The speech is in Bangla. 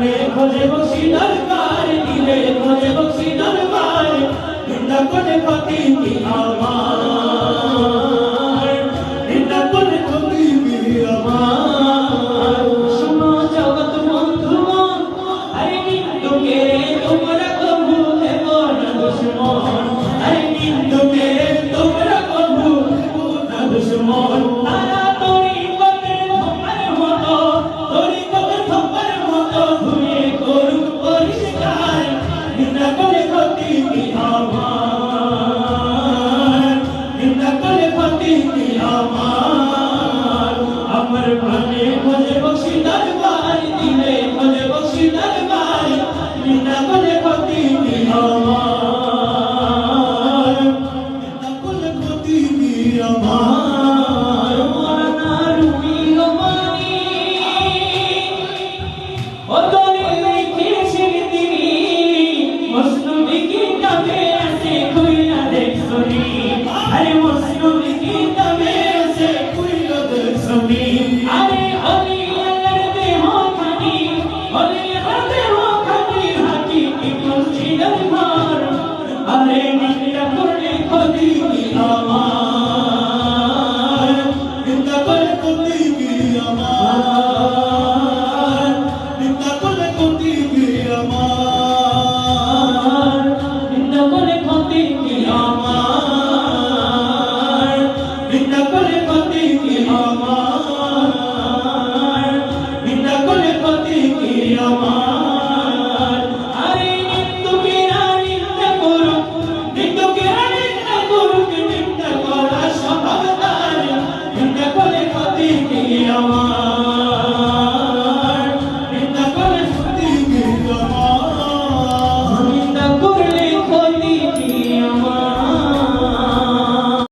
দিলে খোঁজে বসি দরবার দিলে খোঁজে বসি দরবার। নিন্দা করে পতি কি আমার I didn't want to contigo.